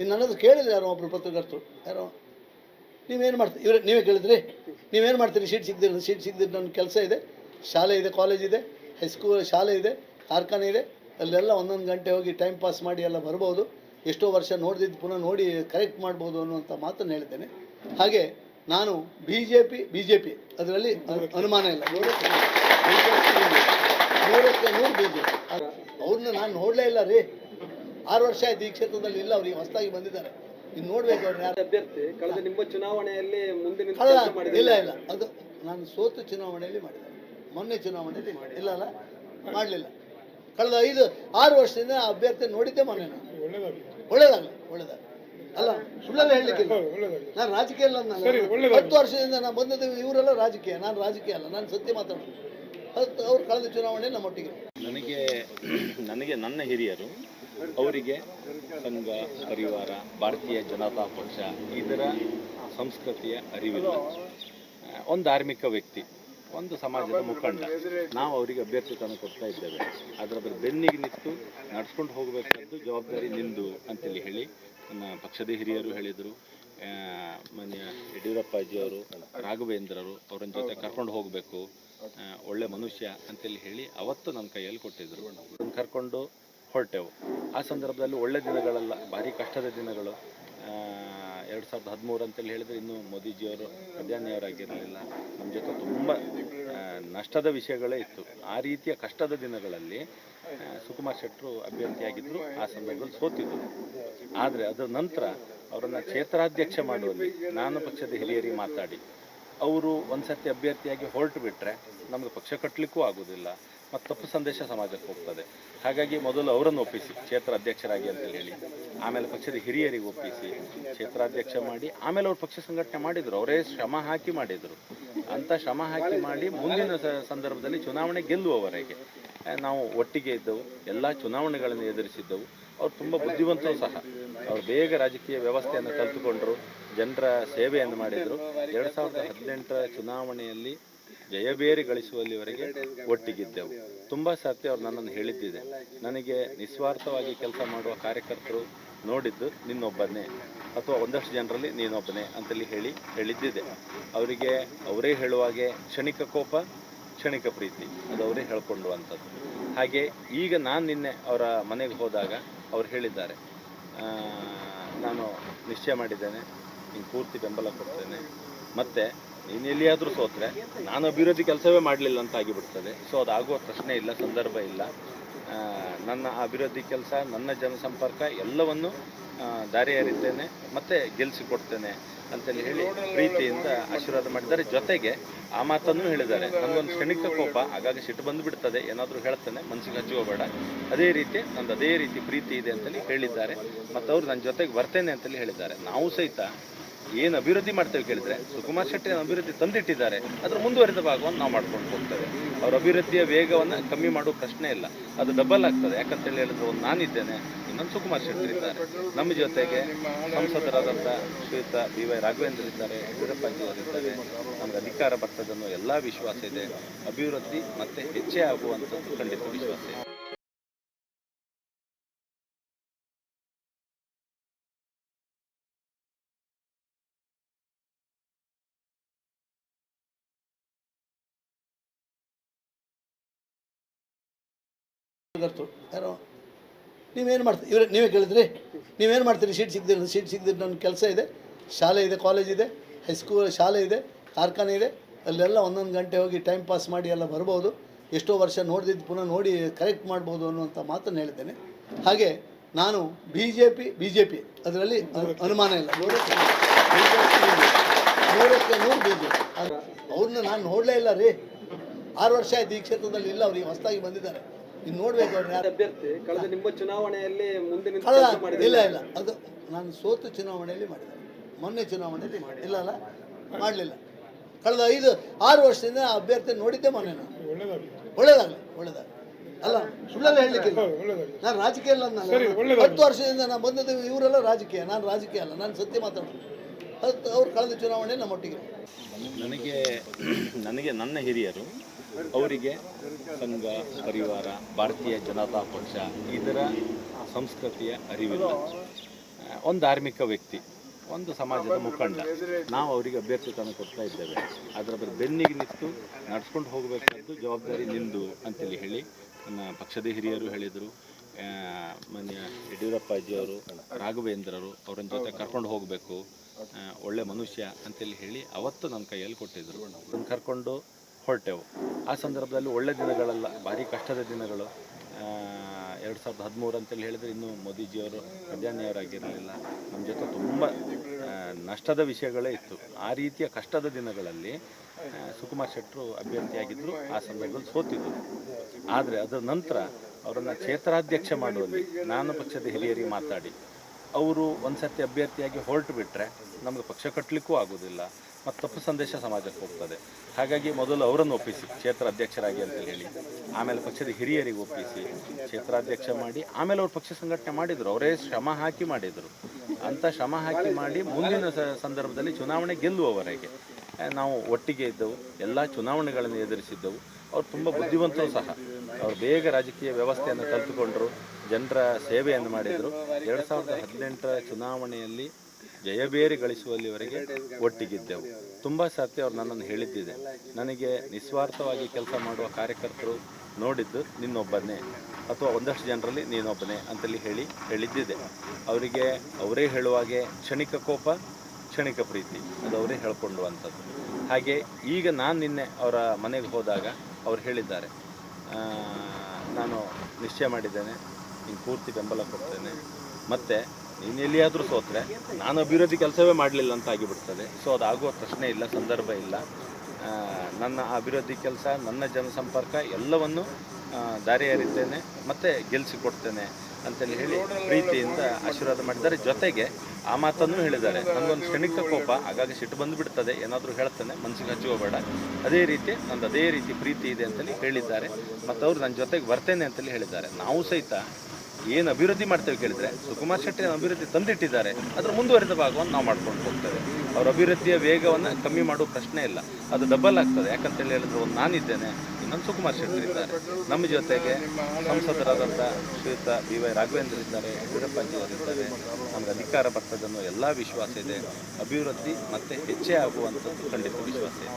ಇನ್ನು ನನ್ನದು ಕೇಳಿದ್ರೆ ಯಾರೋ ಒಬ್ಬರು ಪತ್ರಕರ್ತರು, ಯಾರೋ. ನೀವೇನು ಮಾಡ್ತೀರಿ? ಇವ್ರೆ, ನೀವೇ ಕೇಳಿದ್ರಿ? ನೀವೇನು ಮಾಡ್ತೀರಿ? ಸೀಟ್ ಸಿಗ್ದಿರ ಸೀಟ್ ಸಿಗ್ದಿರ ನನ್ನ ಕೆಲಸ ಇದೆ. ಶಾಲೆ ಇದೆ ಕಾಲೇಜ್ ಇದೆ ಹೈಸ್ಕೂಲ್ ಶಾಲೆ ಇದೆ, ಕಾರ್ಖಾನೆ ಇದೆ. ಅಲ್ಲೆಲ್ಲ ಒಂದೊಂದು ಗಂಟೆ ಹೋಗಿ ಟೈಮ್ ಪಾಸ್ ಮಾಡಿ ಎಲ್ಲ ಬರ್ಬೋದು. ಎಷ್ಟೋ ವರ್ಷ ನೋಡಿದ್ದು ಪುನಃ ನೋಡಿ ಕರೆಕ್ಟ್ ಮಾಡ್ಬೋದು ಅನ್ನುವಂಥ ಮಾತನ್ನು ಹೇಳ್ತೇನೆ ಹಾಗೆ ನಾನು B J P B J P ಅದರಲ್ಲಿ ಅನುಮಾನ ಇಲ್ಲ. ನೂರಕ್ಕೆ ನೂರು ಬಿ ಜೆ ಪಿ ಅವ್ರನ್ನ ನಾನು ನೋಡಲೇ ಇಲ್ಲ ರೀ. ಆರು ವರ್ಷ ಆಯ್ತು ಈ ಕ್ಷೇತ್ರದಲ್ಲಿ ಇಲ್ಲ ಅವ್ರಿಗೆ ಹೊಸದಾಗಿ ಬಂದಿದ್ದಾರೆ. ಇನ್ನು ನೋಡ್ಬೇಕು ಅವ್ರು ಯಾರು. ಅಭ್ಯರ್ಥಿ ಕಳೆದ ನಿಮ್ಮ ಚುನಾವಣೆಯಲ್ಲಿ ಮುಂದೆ ನಿಂತು ಕಳೆದ ಕೆಲಸ ಮಾಡಿದ್ರು. ಇಲ್ಲ ಇಲ್ಲ. ಅದು ನಾನು ಸೋತು ಚುನಾವಣೆಯಲ್ಲಿ ಮಾಡಿದೆ. ಮೊನ್ನೆ ಚುನಾವಣೆಯಲ್ಲಿ ಇಲ್ಲ ಅಲ್ಲ ಮಾಡಲಿಲ್ಲ. ಕಳೆದ ಐದು ಆರು ವರ್ಷದಿಂದ ಆ ಅಭ್ಯರ್ಥಿ ನೋಡಿದ್ದೆ ಮೊನ್ನೆ ನಾನು. ಒಳ್ಳೇದಾಗಲಿ. ಒಳ್ಳೇದಾಗಲಿ ಅಲ್ಲ ಸುಳ್ಳೆಲ್ಲ ಹೇಳಲಿಕ್ಕೆ ನಾನು ರಾಜಕೀಯ ಅಲ್ಲ ನಾನು ಹತ್ತು ವರ್ಷದಿಂದ ನಾನು ಬಂದದ್ದು ಇವರೆಲ್ಲ ರಾಜಕೀಯ ನಾನು ರಾಜಕೀಯ ಅಲ್ಲ ನಾನು ಸತ್ಯ ಮಾತಾಡ್ತೀನಿ ಹತ್ತು ಅವ್ರು ಕಳೆದ ಚುನಾವಣೆಯಲ್ಲಿ ನಮ್ಮೊಟ್ಟಿಗೆ ನನಗೆ ನನಗೆ ನನ್ನ ಹಿರಿಯರು ಅವರಿಗೆ ಸಂಘ, ಪರಿವಾರ, ಭಾರತೀಯ ಜನತಾ ಪಕ್ಷ ಇದರ ಸಂಸ್ಕೃತಿಯ ಅರಿವಿಲ್ಲ. ಒಂದು ಧಾರ್ಮಿಕ ವ್ಯಕ್ತಿ, ಒಂದು ಸಮಾಜದ ಮುಖಂಡ, ನಾವು ಅವರಿಗೆ ಅಭ್ಯರ್ಥಿತನ ಕೊಡ್ತಾ ಇದ್ದೇವೆ. ಅದರ ಬೆನ್ನಿಗೆ ನಿಂತು ನಡ್ಸ್ಕೊಂಡು ಹೋಗಬೇಕಾದ್ದು ಜವಾಬ್ದಾರಿ ನಿಂದು ಅಂತೇಳಿ ಹೇಳಿ, ನಮ್ಮ ಪಕ್ಷದ ಹಿರಿಯರು ಹೇಳಿದರು. ಮನೆಯ ಯಡಿಯೂರಪ್ಪಾಜಿಯವರು, ರಾಘವೇಂದ್ರರು ಅವರ ಜೊತೆ ಕರ್ಕೊಂಡು ಹೋಗಬೇಕು. ಒಳ್ಳೆ ಮನುಷ್ಯ ಅಂತೇಳಿ ಹೇಳಿ ಅವತ್ತು ನನ್ನ ಕೈಯಲ್ಲಿ ಕೊಟ್ಟಿದ್ದರು ಕರ್ಕೊಂಡು ಹೊರಟೆವು. ಆ ಸಂದರ್ಭದಲ್ಲಿ ಒಳ್ಳೆ ದಿನಗಳಲ್ಲ, ಭಾರಿ ಕಷ್ಟದ ದಿನಗಳು. ಎರಡು ಸಾವಿರದ ಹದಿಮೂರು ಅಂತೇಳಿ ಹೇಳಿದರೆ ಇನ್ನೂ ಮೋದಿಜಿಯವರು, ಪ್ರಧಾನಿಯವರಾಗಿರಲಿಲ್ಲ. ನಮ್ಮ ಜೊತೆ ತುಂಬ ನಷ್ಟದ ವಿಷಯಗಳೇ ಇತ್ತು. ಆ ರೀತಿಯ ಕಷ್ಟದ ದಿನಗಳಲ್ಲಿ ಸುಕುಮಾರ್ ಶೆಟ್ಟರು ಅಭ್ಯರ್ಥಿಯಾಗಿದ್ದರು ಆ ಸಂದರ್ಭದಲ್ಲಿ ಸೋತಿದ್ದರು ಆದರೆ ಅದರ ನಂತರ ಅವರನ್ನು ಕ್ಷೇತ್ರಾಧ್ಯಕ್ಷ ಮಾಡುವಲ್ಲಿ ನಾನು ಪಕ್ಷದ ಹಿರಿಯರಿಗೆ ಮಾತಾಡಿ, ಅವರು ಒಂದು ಸರ್ತಿ ಅಭ್ಯರ್ಥಿಯಾಗಿ ಹೊರಟು ಬಿಟ್ಟರೆ ನಮಗೆ ಪಕ್ಷ ಕಟ್ಟಲಿಕ್ಕೂ ಆಗೋದಿಲ್ಲ. ಮತ್ತು ತಪ್ಪು ಸಂದೇಶ ಸಮಾಜಕ್ಕೆ ಹೋಗ್ತದೆ. ಹಾಗಾಗಿ ಮೊದಲು ಅವರನ್ನು ಒಪ್ಪಿಸಿ, ಕ್ಷೇತ್ರ ಅಧ್ಯಕ್ಷರಾಗಿ ಅಂತ ಹೇಳಿ. ಆಮೇಲೆ ಪಕ್ಷದ ಹಿರಿಯರಿಗೆ ಒಪ್ಪಿಸಿ, ಕ್ಷೇತ್ರಾಧ್ಯಕ್ಷ ಮಾಡಿ, ಆಮೇಲೆ ಅವ್ರು ಪಕ್ಷ ಸಂಘಟನೆ ಮಾಡಿದರು. ಅವರೇ ಶ್ರಮ ಹಾಕಿ ಮಾಡಿದರು. ಅಂತ ಶ್ರಮ ಹಾಕಿ ಮಾಡಿ ಮುಂದಿನ ಸಂದರ್ಭದಲ್ಲಿ ಚುನಾವಣೆ ಗೆಲ್ಲುವವರೆಗೆ ನಾವು ಒಟ್ಟಿಗೆ ಇದ್ದವು. ಎಲ್ಲ ಚುನಾವಣೆಗಳನ್ನು ಎದುರಿಸಿದ್ದವು. ಅವ್ರು ತುಂಬ ಬುದ್ಧಿವಂತರು ಸಹ. ಅವ್ರು ಬೇಗ ರಾಜಕೀಯ ವ್ಯವಸ್ಥೆಯನ್ನು ಕಲ್ತುಕೊಂಡರು ಜನರ ಸೇವೆಯನ್ನು ಮಾಡಿದರು. ಎರಡು ಸಾವಿರದ ಹದಿನೆಂಟರ ಚುನಾವಣೆಯಲ್ಲಿ ಜಯಬೇರಿ ಗಳಿಸುವಲ್ಲಿವರೆಗೆ ಒಟ್ಟಿಗಿದ್ದೆವು. ತುಂಬ ಸತ್ಯ ಅವ್ರು ನನ್ನನ್ನು ಹೇಳಿದ್ದಿದೆ. ನನಗೆ ನಿಸ್ವಾರ್ಥವಾಗಿ ಕೆಲಸ ಮಾಡುವ ಕಾರ್ಯಕರ್ತರು ನೋಡಿದ್ದು ನಿನ್ನೊಬ್ಬನೇ ಅಥವಾ ಒಂದಷ್ಟು ಜನರಲ್ಲಿ ನೀನೊಬ್ಬನೇ ಅಂತೇಳಿ ಹೇಳಿ ಹೇಳಿದ್ದಿದೆ. ಅವರಿಗೆ ಅವರೇ ಹೇಳುವಾಗೆ ಕ್ಷಣಿಕ ಕೋಪ, ಕ್ಷಣಿಕ ಪ್ರೀತಿ, ಅದು ಅವರೇ ಹೇಳ್ಕೊಂಡುವಂಥದ್ದು. ಹಾಗೆ ಈಗ ನಾನು ನಿನ್ನೆ ಅವರ ಮನೆಗೆ ಹೋದಾಗ ಅವ್ರು ಹೇಳಿದ್ದಾರೆ. ನಾನು ನಿಶ್ಚಯ ಮಾಡಿದ್ದೇನೆ, ನಿಂಗೆ ಪೂರ್ತಿ ಬೆಂಬಲ ಕೊಡ್ತೇನೆ. ಮತ್ತು ನೀನು ಎಲ್ಲಿಯಾದರೂ ಸೋತ್ರೆ, ನಾನು ಅಭಿವೃದ್ಧಿ ಕೆಲಸವೇ ಮಾಡಲಿಲ್ಲ ಅಂತ ಆಗಿಬಿಡ್ತದೆ. ಸೊ ಅದು ಆಗುವ ಪ್ರಶ್ನೆ ಇಲ್ಲ, ಸಂದರ್ಭ ಇಲ್ಲ. ನನ್ನ ಅಭಿವೃದ್ಧಿ ಕೆಲಸ, ನನ್ನ ಜನಸಂಪರ್ಕ ಎಲ್ಲವನ್ನು ಮತ್ತೆ ಮತ್ತು ಗೆಲ್ಲಿಸಿಕೊಡ್ತೇನೆ ಅಂತೇಳಿ ಹೇಳಿ ಪ್ರೀತಿಯಿಂದ ಆಶೀರ್ವಾದ ಮಾಡಿದ್ದಾರೆ. ಜೊತೆಗೆ ಆ ಮಾತನ್ನು ಹೇಳಿದ್ದಾರೆ. ನನಗೊಂದು ಕ್ಷಣಿಕ ಕೋಪ ಹಾಗಾಗಿ ಸಿಟ್ಟು ಬಂದುಬಿಡ್ತದೆ. ಏನಾದರೂ ಹೇಳ್ತೇನೆ ಮನಸ್ಸಿಗೆ ಹಚ್ಚುವಬೇಡ ಅದೇ ರೀತಿ, ನಂದು ಅದೇ ರೀತಿ ಪ್ರೀತಿ ಇದೆ ಅಂತೇಳಿ ಹೇಳಿದ್ದಾರೆ. ಮತ್ತು ಅವರು ನನ್ನ ಜೊತೆಗೆ ಬರ್ತೇನೆ ಅಂತೇಳಿ ಹೇಳಿದ್ದಾರೆ. ನಾವು ಸಹಿತ ಏನು ಅಭಿವೃದ್ಧಿ ಮಾಡ್ತೇವೆ ಕೇಳಿದ್ರೆ ಸುಕುಮಾರ್ ಶೆಟ್ಟಿ ಅಭಿವೃದ್ಧಿ ತಂದಿಟ್ಟಿದ್ದಾರೆ. ಅದರ ಮುಂದುವರಿದ ಭಾಗವನ್ನು ನಾವು ಮಾಡ್ಕೊಂಡು ಹೋಗ್ತೇವೆ. ಅವ್ರ ಅಭಿವೃದ್ಧಿಯ ವೇಗವನ್ನು ಕಮ್ಮಿ ಮಾಡೋ ಪ್ರಶ್ನೆ ಇಲ್ಲ. ಅದು ಡಬಲ್ ಆಗ್ತದೆ. ಯಾಕಂತೇಳಿ ಹೇಳಿದ್ರೆ ಒಂದು ನಾನಿದ್ದೇನೆ, ಇನ್ನೊಂದು ಸುಕುಮಾರ್ ಶೆಟ್ಟಿ ಇದ್ದಾರೆ. ನಮ್ಮ ಜೊತೆಗೆ ಸಂಸದರಾದಂಥ ಶ್ರೀಯುತ ಬಿ ವೈ ರಾಘವೇಂದ್ರ ಇದ್ದಾರೆ ಯಡಿಯೂರಪ್ಪಾಜಿಯವರು ಇದ್ದಾರೆ. ನಮ್ಗೆ ಅಧಿಕಾರ ಬರ್ತದೆ ಅನ್ನೋ ಎಲ್ಲ ವಿಶ್ವಾಸ ಇದೆ. ಅಭಿವೃದ್ಧಿ ಮತ್ತೆ ಹೆಚ್ಚೇ ಆಗುವಂಥದ್ದು ಖಂಡಿತ ವಿಶ್ವಾಸ ಇದೆ. ಯಾರೋ, ನೀವೇನು ಮಾಡ್ತೀರಿ ಇವರೇ, ನೀವೇ ಕೇಳಿದ್ರಿ? ನೀವೇನು ಮಾಡ್ತೀರಿ? ಸೀಟ್ ಸಿಗ್ದಿರ ಸೀಟ್ ಸಿಗ್ದಿರ ನನ್ನ ಕೆಲಸ ಇದೆ. ಶಾಲೆ ಇದೆ ಕಾಲೇಜ್ ಇದೆ ಹೈಸ್ಕೂಲ್ ಶಾಲೆ ಇದೆ, ಕಾರ್ಖಾನೆ ಇದೆ. ಅಲ್ಲೆಲ್ಲ ಒಂದೊಂದು ಗಂಟೆ ಹೋಗಿ ಟೈಮ್ ಪಾಸ್ ಮಾಡಿ ಎಲ್ಲ ಬರ್ಬೋದು. ಎಷ್ಟೋ ವರ್ಷ ನೋಡಿದ್ದು, ಪುನಃ ನೋಡಿ ಕರೆಕ್ಟ್ ಮಾಡ್ಬೋದು ಅನ್ನುವಂಥ ಮಾತನ್ನು ಹೇಳ್ತೇನೆ ಹಾಗೆ ನಾನು B J P B J P ಅದರಲ್ಲಿ ಅನುಮಾನ ಇಲ್ಲ. ನೂರಕ್ಕೆ ನೂರು ಬಿ ಜೆ ಪಿ ಅವ್ರನ್ನ ನಾನು ನೋಡಲೇ ಇಲ್ಲ ರೀ. ಆರು ವರ್ಷ ಆಯ್ತು ಈ ಕ್ಷೇತ್ರದಲ್ಲಿ ಇಲ್ಲ ಅವ್ರಿಗೆ ಹೊಸದಾಗಿ ಬಂದಿದ್ದಾರೆ. ಇನ್ನು ನೋಡ್ಬೇಕು ಅವ್ರು ಅಭ್ಯರ್ಥಿ ಕಳೆದ ನಿಮ್ಮ ಚುನಾವಣೆಯಲ್ಲಿ ಮುಂದೆ ನಿಂತು ಕೆಲಸ. ಇಲ್ಲ ಇಲ್ಲ. ಅದು ನಾನು ಸೋತು ಚುನಾವಣೆಯಲ್ಲಿ ಮಾಡಿದೆ. ಮೊನ್ನೆ ಚುನಾವಣೆಯಲ್ಲಿ ಇಲ್ಲ ಅಲ್ಲ ಮಾಡಲಿಲ್ಲ. ಕಳೆದ ಐದು ಆರು ವರ್ಷದಿಂದ ಆ ಅಭ್ಯರ್ಥಿ ನೋಡಿದ್ದೆ ಮೊನ್ನೆ ನಾನು. ಒಳ್ಳೇದಾಗಲಿ. ಒಳ್ಳೇದಾಗಲಿ ಅಲ್ಲ ಸುಳ್ಳೆಲ್ಲ ಹೇಳಲಿಕ್ಕೆ ನಾನು ರಾಜಕೀಯ ಅಲ್ಲ ನಾನು ಹತ್ತು ವರ್ಷದಿಂದ ನಾನು ಬಂದದ್ದು ಇವರೆಲ್ಲ ರಾಜಕೀಯ ನಾನು ರಾಜಕೀಯ ಅಲ್ಲ ನಾನು ಸತ್ಯ ಮಾತಾಡ್ತೀನಿ ಹತ್ತು ಅವ್ರು ಕಳೆದ ಚುನಾವಣೆ ನಮ್ಮೊಟ್ಟಿಗೆ. ನನಗೆ ನನಗೆ ನನ್ನ ಹಿರಿಯರು ಅವರಿಗೆ ಸಂಘ, ಪರಿವಾರ, ಭಾರತೀಯ ಜನತಾ ಪಕ್ಷ, ಇದರ ಸಂಸ್ಕೃತಿಯ ಅರಿವಿಲ್ಲ. ಒಂದು ಧಾರ್ಮಿಕ ವ್ಯಕ್ತಿ, ಒಂದು ಸಮಾಜದ ಮುಖಂಡ, ನಾವು ಅವರಿಗೆ ಅಭ್ಯರ್ಥಿತನ ಕೊಡ್ತಾ ಇದ್ದೇವೆ. ಅದರ ಬಗ್ಗೆ ಬೆನ್ನಿಗೆ ನಿಂತು ನಡ್ಸ್ಕೊಂಡು ಹೋಗಬೇಕಾದ್ದು ಜವಾಬ್ದಾರಿ ನಿಂದು ಅಂತೇಳಿ ಹೇಳಿ, ನನ್ನ ಪಕ್ಷದ ಹಿರಿಯರು ಹೇಳಿದರು. ಮಾನ್ಯ ಯಡಿಯೂರಪ್ಪಾಜಿಯವರು, ರಾಘವೇಂದ್ರರು, ಅವರನ್ನ ಜೊತೆ ಕರ್ಕೊಂಡು ಹೋಗಬೇಕು. ಒಳ್ಳೆ ಮನುಷ್ಯ ಅಂತೇಳಿ ಹೇಳಿ ಅವತ್ತು ನನ್ನ ಕೈಯಲ್ಲಿ ಕೊಟ್ಟಿದ್ದರು ಕರ್ಕೊಂಡು ಹೊರಟೆವು. ಆ ಸಂದರ್ಭದಲ್ಲಿ ಒಳ್ಳೆ ದಿನಗಳಲ್ಲ, ಭಾರಿ ಕಷ್ಟದ ದಿನಗಳು. ಎರಡು ಸಾವಿರದ ಹದಿಮೂರು ಅಂತೇಳಿ ಹೇಳಿದರೆ ಇನ್ನೂ ಮೋದಿಜಿಯವರು, ಪ್ರಧಾನಿಯವರಾಗಿರಲಿಲ್ಲ. ನಮ್ಮ ಜೊತೆ ತುಂಬ ನಷ್ಟದ ವಿಷಯಗಳೇ ಇತ್ತು. ಆ ರೀತಿಯ ಕಷ್ಟದ ದಿನಗಳಲ್ಲಿ ಸುಕುಮಾರ್ ಶೆಟ್ಟರು ಅಭ್ಯರ್ಥಿಯಾಗಿದ್ದರು ಆ ಸಂದರ್ಭದಲ್ಲಿ ಸೋತಿದ್ದರು ಆದರೆ ಅದರ ನಂತರ ಅವರನ್ನು ಕ್ಷೇತ್ರಾಧ್ಯಕ್ಷ ಮಾಡುವಲ್ಲಿ ನಾನು ಪಕ್ಷದ ಹಿರಿಯರಿಗೆ ಮಾತಾಡಿ, ಅವರು ಒಂದು ಸರ್ತಿ ಅಭ್ಯರ್ಥಿಯಾಗಿ ಹೊರಟು ಬಿಟ್ಟರೆ ನಮಗೆ ಪಕ್ಷ ಕಟ್ಟಲಿಕ್ಕೂ ಆಗೋದಿಲ್ಲ. ಮತ್ತು ತಪ್ಪು ಸಂದೇಶ ಸಮಾಜಕ್ಕೆ ಹೋಗ್ತದೆ. ಹಾಗಾಗಿ ಮೊದಲು ಅವರನ್ನು ಒಪ್ಪಿಸಿ, ಕ್ಷೇತ್ರ ಅಧ್ಯಕ್ಷರಾಗಿ ಅಂತ ಹೇಳಿ. ಆಮೇಲೆ ಪಕ್ಷದ ಹಿರಿಯರಿಗೆ ಒಪ್ಪಿಸಿ, ಕ್ಷೇತ್ರಾಧ್ಯಕ್ಷ ಮಾಡಿ, ಆಮೇಲೆ ಅವ್ರು ಪಕ್ಷ ಸಂಘಟನೆ ಮಾಡಿದರು. ಅವರೇ ಶ್ರಮ ಹಾಕಿ ಮಾಡಿದರು. ಅಂತ ಶ್ರಮ ಹಾಕಿ ಮಾಡಿ ಮುಂದಿನ ಸಂದರ್ಭದಲ್ಲಿ ಚುನಾವಣೆ ಗೆಲ್ಲುವವರೆಗೆ ನಾವು ಒಟ್ಟಿಗೆ ಇದ್ದವು, ಎಲ್ಲ ಚುನಾವಣೆಗಳನ್ನು ಎದುರಿಸಿದ್ದವು. ಅವ್ರು ತುಂಬ ಬುದ್ಧಿವಂತರು ಸಹ. ಅವ್ರು ಬೇಗ ರಾಜಕೀಯ ವ್ಯವಸ್ಥೆಯನ್ನು ಕಲ್ತುಕೊಂಡರು ಜನರ ಸೇವೆಯನ್ನು ಮಾಡಿದರು. ಎರಡು ಸಾವಿರದ ಹದಿನೆಂಟರ ಚುನಾವಣೆಯಲ್ಲಿ ಜಯಬೇರಿ ಗಳಿಸುವಲ್ಲಿವರೆಗೆ ಒಟ್ಟಿಗಿದ್ದೆವು. ತುಂಬ ಸತ್ಯ ಅವ್ರು ನನ್ನನ್ನು ಹೇಳಿದ್ದಿದೆ. ನನಗೆ ನಿಸ್ವಾರ್ಥವಾಗಿ ಕೆಲಸ ಮಾಡುವ ಕಾರ್ಯಕರ್ತರು ನೋಡಿದ್ದು ನಿನ್ನೊಬ್ಬನೇ ಅಥವಾ ಒಂದಷ್ಟು ಜನರಲ್ಲಿ ನೀನೊಬ್ಬನೇ ಅಂತಲ್ಲಿ ಹೇಳಿ ಹೇಳಿದ್ದಿದೆ. ಅವರಿಗೆ ಅವರೇ ಹೇಳುವಾಗೆ ಕ್ಷಣಿಕ ಕೋಪ, ಕ್ಷಣಿಕ ಪ್ರೀತಿ ಅದು ಅವರೇ ಹೇಳ್ಕೊಂಡುವಂಥದ್ದು. ಹಾಗೆ ಈಗ ನಾನು ನಿನ್ನೆ ಅವರ ಮನೆಗೆ ಹೋದಾಗ ಅವ್ರು ಹೇಳಿದ್ದಾರೆ ನಾನು ನಿಶ್ಚಯ ಮಾಡಿದ್ದೇನೆ ನಿಂಗೆ ಪೂರ್ತಿ ಬೆಂಬಲ ಕೊಡ್ತೇನೆ. ಮತ್ತು ನೀನು ಎಲ್ಲಿಯಾದರೂ ಸೋತ್ರೆ, ನಾನು ಅಭಿವೃದ್ಧಿ ಕೆಲಸವೇ ಮಾಡಲಿಲ್ಲ ಅಂತ ಆಗಿಬಿಡ್ತದೆ. ಸೊ ಅದಾಗುವ ಪ್ರಶ್ನೆ ಇಲ್ಲ, ಸಂದರ್ಭ ಇಲ್ಲ. ನನ್ನ ಅಭಿವೃದ್ಧಿ ಕೆಲಸ, ನನ್ನ ಜನಸಂಪರ್ಕ ಎಲ್ಲವನ್ನು ದಾರಿ ಹರಿತೇನೆ ಮತ್ತು ಗೆಲ್ಲಿಸಿಕೊಡ್ತೇನೆ ಅಂತೇಳಿ ಹೇಳಿ ಪ್ರೀತಿಯಿಂದ ಆಶೀರ್ವಾದ ಮಾಡಿದ್ದಾರೆ. ಜೊತೆಗೆ ಆ ಮಾತನ್ನು ಹೇಳಿದ್ದಾರೆ. ನನಗೊಂದು ಕ್ಷಣಿಕ ಕೋಪ, ಹಾಗಾಗಿ ಸಿಟ್ಟು ಬಂದುಬಿಡ್ತದೆ. ಏನಾದರೂ ಹೇಳ್ತಾನೆ ಮನಸ್ಸಿಗೆ ಹಚ್ಚುವಬೇಡ ಅದೇ ರೀತಿ, ನಂದು ಅದೇ ರೀತಿ ಪ್ರೀತಿ ಇದೆ ಅಂತೇಳಿ ಹೇಳಿದ್ದಾರೆ. ಮತ್ತು ಅವರು ನನ್ನ ಜೊತೆಗೆ ಬರ್ತೇನೆ ಅಂತೇಳಿ ಹೇಳಿದ್ದಾರೆ. ನಾವು ಸಹಿತ ಏನು ಅಭಿವೃದ್ಧಿ ಮಾಡ್ತೇವೆ ಕೇಳಿದ್ರೆ ಸುಕುಮಾರ್ ಶೆಟ್ಟಿ ಅಭಿವೃದ್ಧಿ ತಂದಿಟ್ಟಿದ್ದಾರೆ. ಅದರ ಮುಂದುವರಿದ ಭಾಗವನ್ನು ನಾವು ಮಾಡ್ಕೊಂಡು ಹೋಗ್ತೇವೆ. ಅವ್ರ ಅಭಿವೃದ್ಧಿಯ ವೇಗವನ್ನು ಕಮ್ಮಿ ಮಾಡೋ ಪ್ರಶ್ನೆ ಇಲ್ಲ. ಅದು ಡಬಲ್ ಆಗ್ತದೆ. ಯಾಕಂತೇಳಿ ಹೇಳಿದ್ರೆ ಒಂದು ನಾನಿದ್ದೇನೆ, ಇನ್ನೊಂದು ಸುಕುಮಾರ್ ಶೆಟ್ಟಿ ಇದ್ದಾರೆ. ನಮ್ಮ ಜೊತೆಗೆ ಸಂಸದರಾದಂಥ ಶ್ರೀಯುತ ಬಿ ವೈ ರಾಘವೇಂದ್ರ ಇದ್ದಾರೆ ಯಡಿಯೂರಪ್ಪಾಜಿ ಅವರಿದ್ದಾರೆ ನಮ್ಗೆ ಅಧಿಕಾರ ಬರ್ತದೆ ಅನ್ನೋ ಎಲ್ಲ ವಿಶ್ವಾಸ ಇದೆ. ಅಭಿವೃದ್ಧಿ ಮತ್ತೆ ಹೆಚ್ಚೇ ಆಗುವಂಥದ್ದು ಖಂಡಿತ ವಿಶ್ವಾಸ ಇದೆ.